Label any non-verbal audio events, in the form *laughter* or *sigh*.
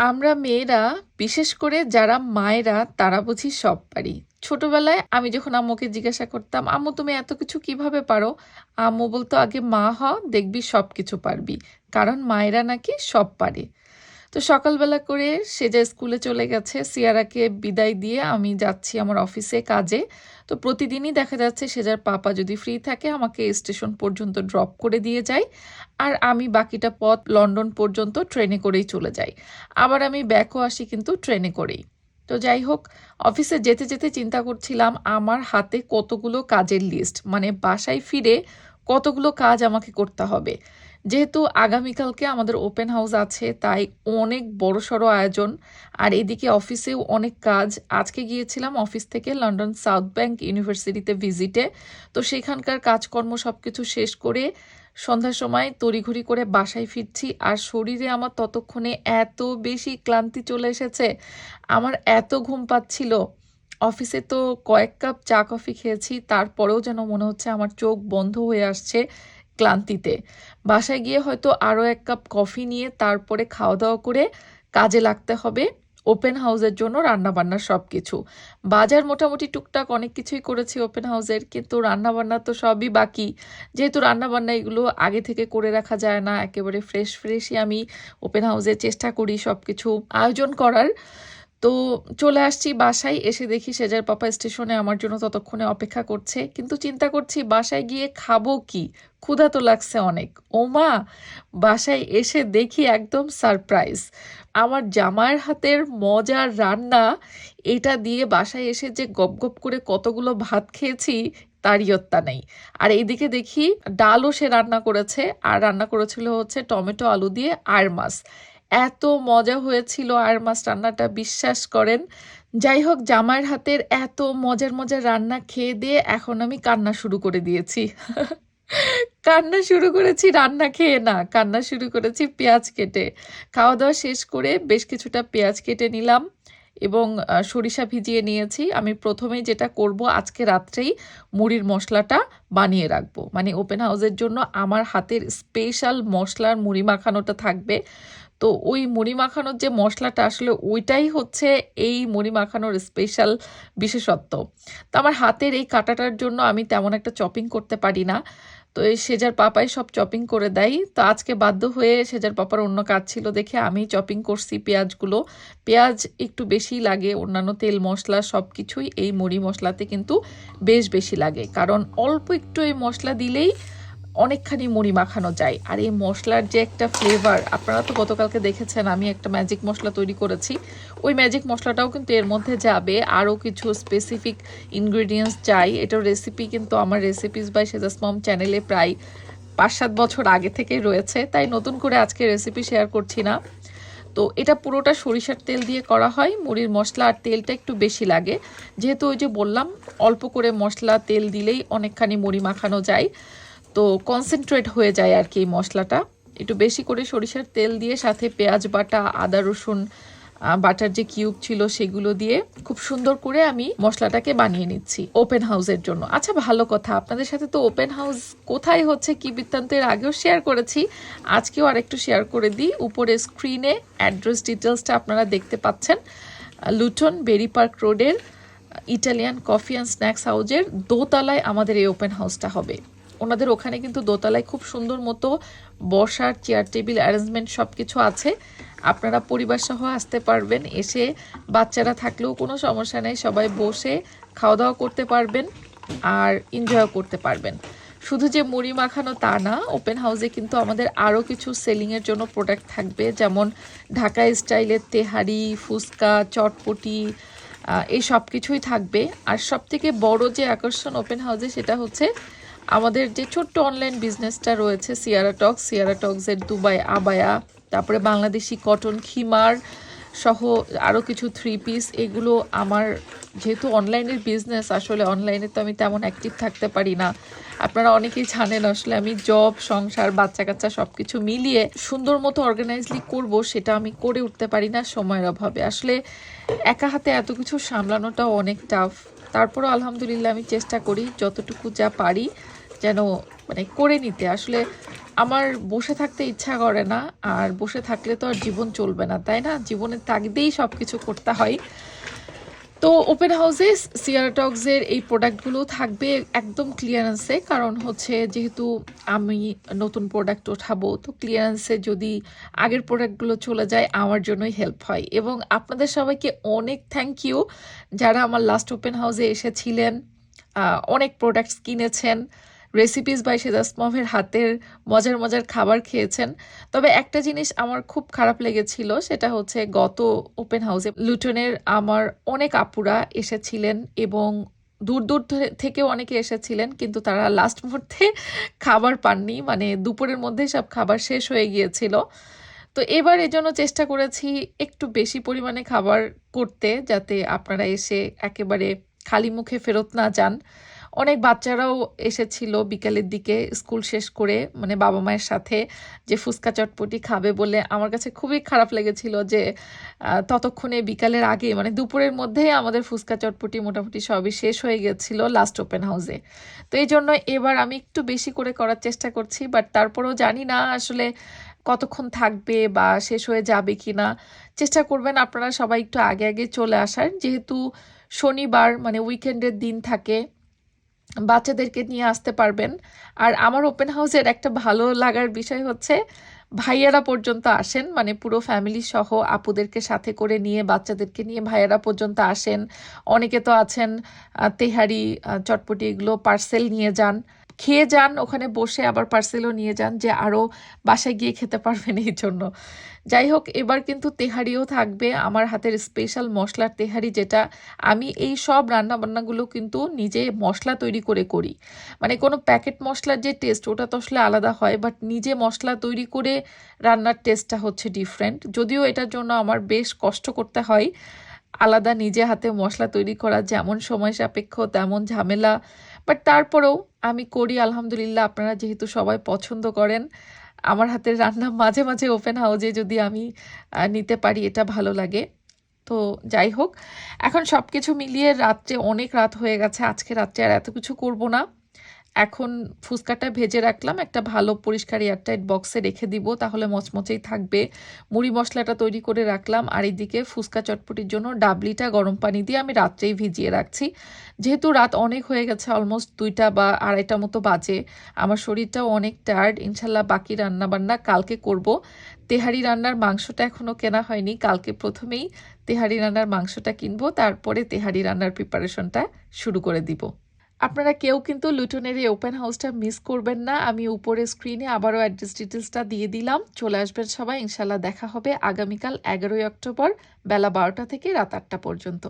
আমরা মেয়েরা, বিশেষ করে যারা মায়েরা, তারা বুঝি সব পারি ছোটবেলায় আমি যখন আম্মুকে জিজ্ঞাসা করতাম, আম্মু, তুমি এত কিছু কীভাবে পারো? আম্মু বলতো, আগে মা হ দেখবি সব কিছু পারবি। কারণ মায়েরা নাকি সব পারে। তো সকালবেলা করে সে যে স্কুলে চলে গেছে, সিয়ারাকে বিদায় দিয়ে আমি যাচ্ছি আমার অফিসে কাজে। তো প্রতিদিনই দেখা যাচ্ছে সেজার পাপা যদি ফ্রি থাকে, আমাকে স্টেশন পর্যন্ত ড্রপ করে দিয়ে যায় আর আমি বাকিটা পথ লন্ডন পর্যন্ত ট্রেনে করেই চলে যাই। আবার আমি ব্যাকও আসি কিন্তু ট্রেনে করেই। তো যাই হোক, অফিসে যেতে যেতে চিন্তা করছিলাম, আমার হাতে কতগুলো কাজের লিস্ট মানে বাসায় ফিরে কতগুলো কাজ আমাকে করতে হবে। যেহেতু আগামীকালকে আমাদের ওপেন হাউস আছে, তাই অনেক বড়সড় আয়োজন। আর এদিকে অফিসেও অনেক কাজ। আজকে গিয়েছিলাম অফিস থেকে লন্ডন সাউথ ব্যাংক ইউনিভার্সিটিতে ভিজিটে। তো সেখানকার কাজকর্ম সব কিছু শেষ করে সন্ধ্যার সময় তড়িঘড়ি করে বাসায় ফিরছি। আর শরীরে আমার ততক্ষণে এত বেশি ক্লান্তি চলে এসেছে। আমার এত ঘুম পাচ্ছিল। অফিসে তো কয়েক কাপ চা কফি খেয়েছি। তারপরেও যেন মনে হচ্ছে আমার চোখ বন্ধ হয়ে আসছে। ক্লান্তিতে। বাসায় গিয়ে হয়তো আরও এক কাপ কফি নিয়ে তারপরে খাওয়া দাওয়া করে কাজে লাগতে হবে। ওপেন হাউসের জন্য রান্নাবান্না সব কিছু বাজার মোটামুটি টুকটাক অনেক কিছুই করেছি ওপেন হাউসের, কিন্তু রান্নাবান্না তো সবই বাকি। যেহেতু রান্নাবান্না এগুলো আগে থেকে করে রাখা যায় না, একেবারে ফ্রেশ ফ্রেশই আমি ওপেন হাউসে চেষ্টা করি সব কিছু আয়োজন করার। তো চলে আসছি বাসায়, এসে দেখি সেজার পাপা স্টেশনে আমার জন্য ততক্ষণে অপেক্ষা করছে। কিন্তু চিন্তা করছি, বাসায় গিয়ে খাব কি? ক্ষুধা তো লাগছে অনেক। ও মা বাসায় এসে দেখি একদম সারপ্রাইজ। আমার জামাইয়ের হাতের মজার রান্না, এটা দিয়ে বাসায় এসে যে গপ গপ করে কতগুলো ভাত খেয়েছি তার ইয়ত্তা নেই। আর এইদিকে দেখি ডালও সে রান্না করেছে, আর রান্না করেছিল হচ্ছে টমেটো, আলু দিয়ে আর মাছ। এত মজা হয়েছিল আর মাছ রান্নাটা বিশ্বাস করেন। যাই হোক, জামাইয়ের হাতের এত মজার মজার রান্না খেয়ে দিয়ে এখন আমি কান্না শুরু করে দিয়েছি। *laughs* কান্না শুরু করেছি, রান্না খেয়ে না, কান্না শুরু করেছি পেঁয়াজ কেটে। খাওয়া দাওয়া শেষ করে বেশ কিছুটা পেঁয়াজ কেটে নিলাম এবং সরিষা ভিজিয়ে নিয়েছি। আমি প্রথমেই যেটা করব, আজকে রাত্রেই মুড়ির মশলাটা বানিয়ে রাখব। মানে ওপেন হাউসের জন্য আমার হাতের স্পেশাল মশলার মুড়ি মাখানোটা থাকবে। তো ওই মুড়ি মাখানোর যে মশলাটা আসলে ওইটাই হচ্ছে এই মুড়ি মাখানোর স্পেশাল বিশেষত্ব। তো আমার হাতের এই কাটাটার জন্য আমি তেমন একটা চপিং করতে পারি না। তো এই সেজার পাপাই সব চপিং করে দেয়। তো আজকে বাধ্য হয়ে সেজার পাপার অন্য কাজ ছিল দেখে আমি চপিং করছি পেঁয়াজগুলো। পেঁয়াজ একটু বেশি লাগে, অন্যান্য তেল মশলা সব কিছুই এই মুড়ি মশলাতে কিন্তু বেশ বেশি লাগে। কারণ অল্প একটু এই মশলা দিলেই অনেকখানি মুড়ি মাখানো যায়। আর এই মশলার যে একটা ফ্লেভার আপনারা তো গতকালকে দেখেছেন, আমি একটা ম্যাজিক মশলা তৈরি করেছি। ওই ম্যাজিক মশলাটাও কিন্তু এর মধ্যে যাবে। আরও কিছু স্পেসিফিক ইনগ্রেডিয়েন্টস চাই। এটার রেসিপি কিন্তু আমার রেসিপিস বাই সেজাস মম চ্যানেলে প্রায় পাঁচ সাত বছর আগে থেকেই রয়েছে। তাই নতুন করে আজকে রেসিপি শেয়ার করছি না। তো এটা পুরোটা সরিষার তেল দিয়ে করা হয়। মুড়ির মশলা আর তেলটা একটু বেশি লাগে। যেহেতু ওই যে বললাম, অল্প করে মশলা, তেল দিলেই অনেকখানি মুড়ি মাখানো যায়। তো কনসেন্ট্রেট হয়ে যায় আর কি এই মশলাটা। একটু বেশি করে সরিষার তেল দিয়ে, সাথে পেঁয়াজ বাটা, আদা, রসুন বাটার যে কিউব ছিল সেগুলো দিয়ে খুব সুন্দর করে আমি মশলাটাকে বানিয়ে নিচ্ছি ওপেন হাউসের জন্য। আচ্ছা ভালো কথা। আপনাদের সাথে তো ওপেন হাউস কোথায় হচ্ছে কি বৃত্তান্তের আগেও শেয়ার করেছি। আজকেও আরেকটু শেয়ার করে দিই। উপরে স্ক্রিনে অ্যাড্রেস ডিটেলসটা আপনারা দেখতে পাচ্ছেন। লুটন বেরি পার্ক রোডের ইটালিয়ান কফি অ্যান্ড স্ন্যাক্স হাউজের দোতলায় আমাদের এই ওপেন হাউসটা হবে। ওনাদের ওখানে কিন্তু দোতলায় খুব সুন্দর মতো বসার চেয়ার টেবিল অ্যারেঞ্জমেন্ট সব কিছু আছে। আপনারা পরিবার সহ আসতে পারবেন, এসে বাচ্চারা থাকলেও কোনো সমস্যা নেই, সবাই বসে খাওয়া দাওয়া করতে পারবেন আর এনজয় করতে পারবেন। শুধু যে মুড়ি মাখানো তা না ওপেন হাউসে কিন্তু আমাদের আরও কিছু সেলিংয়ের জন্য প্রোডাক্ট থাকবে, যেমন ঢাকা স্টাইলের তেহারি, ফুচকা, চটপটি এই সব কিছুই থাকবে। আর সব থেকে বড় যে আকর্ষণ ওপেন হাউসে সেটা হচ্ছে আমাদের যে ছোট্ট অনলাইন বিজনেসটা রয়েছে সিয়ারা টক্স সিয়ারা টক্সের দুবাই আবায়া, তারপরে বাংলাদেশি কটন খিমার সহ আরও কিছু থ্রি পিস এগুলো আমার যেহেতু অনলাইনের বিজনেস আসলে অনলাইনে তো আমি তেমন অ্যাক্টিভ থাকতে পারি না। আপনারা অনেকেই জানেন আসলে আমি জব সংসার বাচ্চা কাচ্চা সব কিছু মিলিয়ে সুন্দর মতো অর্গানাইজলি করব, সেটা আমি করে উঠতে পারি না সময়ের অভাবে। আসলে একা হাতে এত কিছু সামলানোটাও অনেক টাফ তারপরও আলহামদুলিল্লাহ আমি চেষ্টা করি যতটুকু যা পারি। যেন মানে করে নিতে। আসলে আমার বসে থাকতে ইচ্ছা করে না, আর বসে থাকলে তো আর জীবন চলবে না, তাই না? জীবনের তাগিদেই সব কিছু করতে হয়। তো ওপেন হাউসে সিয়ারাটক্সের এই প্রোডাক্টগুলো থাকবে একদম ক্লিয়ারেন্সে কারণ হচ্ছে যেহেতু আমি নতুন প্রোডাক্ট ওঠাবো, তো ক্লিয়ারেন্সে যদি আগের প্রোডাক্টগুলো চলে যায়, আমার জন্যই হেল্প হয়। এবং আপনাদের সবাইকে অনেক থ্যাংক ইউ যারা আমার লাস্ট ওপেন হাউসে এসেছিলেন অনেক প্রোডাক্টস কিনেছেন। রেসিপিস বাই সেদাসমভের হাতের মজার মজার খাবার খেয়েছেন। তবে একটা জিনিস আমার খুব খারাপ লেগেছিল, সেটা হচ্ছে গত ওপেন হাউসে লুটনের আমার অনেক আপুরা এসেছিলেন এবং দূর দূর থেকেও অনেকে এসেছিলেন, কিন্তু তারা লাস্ট মুহূর্তে খাবার পাননি মানে দুপুরের মধ্যে সব খাবার শেষ হয়ে গিয়েছিল। তো এবার এজন্য চেষ্টা করেছি একটু বেশি পরিমাণে খাবার করতে, যাতে আপনারা এসে একেবারে খালি মুখে ফেরত না যান। অনেক বাচ্চারাও এসেছিল বিকালের দিকে স্কুল শেষ করে মানে বাবা মায়ের সাথে, যে ফুচকা চটপটি খাবে বলে আমার কাছে খুবই খারাপ লেগেছিল যে ততক্ষণে বিকালের আগে মানে দুপুরের মধ্যেই আমাদের ফুচকা চটপটি মোটামুটি সবই শেষ হয়ে গেছিল লাস্ট ওপেন হাউসে তো এই জন্য এবার আমি একটু বেশি করে করার চেষ্টা করছি বাট তারপরেও জানি না আসলে কতক্ষণ থাকবে বা শেষ হয়ে যাবে কি না চেষ্টা করবেন আপনারা সবাই একটু আগে আগে চলে আসার, যেহেতু শনিবার মানে উইকেন্ডের দিন থাকে। বাচ্চাদেরকে নিয়ে আসতে পারবেন। আর আমার ওপেন হাউসের একটা ভালো লাগার বিষয় হচ্ছে, ভাইয়ারা পর্যন্ত আসেন মানে পুরো ফ্যামিলি সহ আপুদেরকে সাথে করে নিয়ে, বাচ্চাদেরকে নিয়ে ভাইয়ারা পর্যন্ত আসেন। অনেকে তো আছেন তেহারি চটপটি, এগুলো পার্সেল নিয়ে যান। খেয়ে যান, ওখানে বসে আবার পার্সেলও নিয়ে যান যে আরও বাসায় গিয়ে খেতে পারবেন এই জন্য। যাই হোক, এবার কিন্তু তেহারিও থাকবে। আমার হাতের স্পেশাল মশলার তেহারি যেটা, আমি এই সব রান্নাবান্নাগুলো কিন্তু নিজে মশলা তৈরি করে করি। মানে কোনো প্যাকেট মশলার যে টেস্ট ওটা তো আসলে আলাদা হয় বাট নিজে মশলা তৈরি করে রান্নার টেস্টটা হচ্ছে ডিফারেন্ট যদিও এটার জন্য আমার বেশ কষ্ট করতে হয় আলাদা নিজে হাতে মশলা তৈরি করা যেমন সময় সাপেক্ষ, তেমন ঝামেলা। বাট তারপরেও আমি করি, আলহামদুলিল্লাহ, আপনারা যেহেতু সবাই পছন্দ করেন, আমার হাতের রান্না মাঝে মাঝে ওপেন হাউজে যদি আমি নিতে পারি, এটা ভালো লাগে। তো যাই হোক, এখন সব কিছু মিলিয়ে রাত্রে অনেক রাত হয়ে গেছে, আজকে রাত্রে আর এত কিছু করব না। এখন ফুচকাটা ভেজে রাখলাম, একটা ভালো পরিষ্কার এয়ারটাইট বক্সে রেখে দিব, তাহলে মচমচেই থাকবে। মুড়ি মশলাটা তৈরি করে রাখলাম, আর এইদিকে ফুচকা চটপটির জন্য ডাবলিটা গরম পানি দিয়ে আমি রাত্রেই ভিজিয়ে রাখছি। যেহেতু রাত অনেক হয়ে গেছে অলমোস্ট দুইটা বা আড়াইটা মতো বাজে, আমার শরীরটাও অনেক টায়ার্ড ইনশাল্লাহ বাকি রান্নাবান্না কালকে করব। তেহারি রান্নার মাংসটা এখনও কেনা হয়নি, কালকে প্রথমেই তেহারি রান্নার মাংসটা কিনবো, তারপরে তেহারি রান্নার প্রিপারেশনটা শুরু করে দিব। আপনারা কেউ কিন্তু লুটনের এই ওপেন হাউসটা মিস করবেন না। আমি উপরে স্ক্রিনে আবারও অ্যাড্রেস ডিটেলসটা দিয়ে দিলাম। চলে আসবেন সবাই। ইনশাল্লাহ দেখা হবে আগামীকাল এগারোই অক্টোবর বেলা বারোটা থেকে রাত আটটা পর্যন্ত।